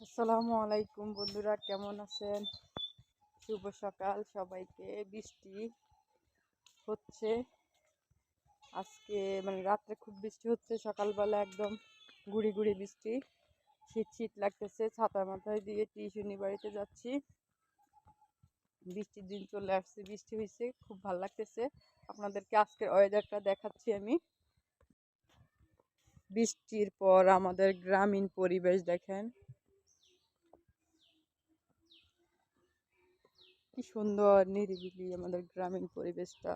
আসসালামু আলাইকুম বন্ধুরা, কেমন আছেন? শুভ সকাল, সবাইকে। বৃষ্টি হচ্ছে। আজকে মানে রাত্রে খুব বৃষ্টি হচ্ছে, সকালবেলা একদম গুড়ি গুড়ি বৃষ্টি। শীত শীত লাগতেছে, ছাতা মাথায় দিয়ে টিউশনি বাড়িতে যাচ্ছি। বৃষ্টির দিন চলে আসছে, বৃষ্টি হয়েছে খুব ভালো লাগতেছে। আপনাদেরকে আজকের ওয়েদারটা দেখাচ্ছি আমি। বৃষ্টির পর আমাদের গ্রামীণ পরিবেশ দেখেন। কি সুন্দর নিরিবিলি আমাদের গ্রামীণ পরিবেশটা।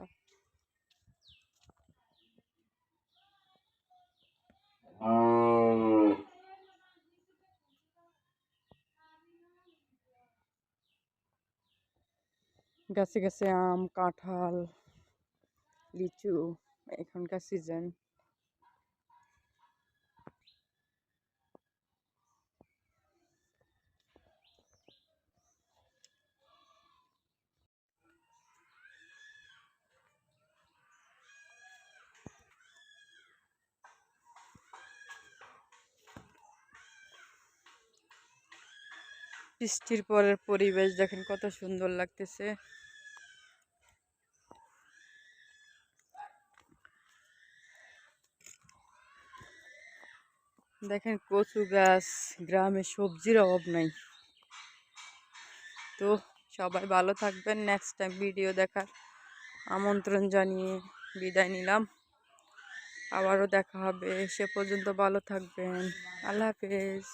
গাছে গাছে আম কাঁঠাল লিচু এখনকার সিজন বৃষ্টির পরের পরিবেশ দেখেন কত সুন্দর লাগতেছে। দেখেন কচু গাছ, গ্রামে সবজির অভাব নাই। তো সবাই ভালো থাকবেন নেক্সট টাইম ভিডিও দেখার আমন্ত্রণ জানিয়ে বিদায় নিলাম। আবারও দেখা হবে, সে পর্যন্ত ভালো থাকবেন। আল্লাহ হাফেজ।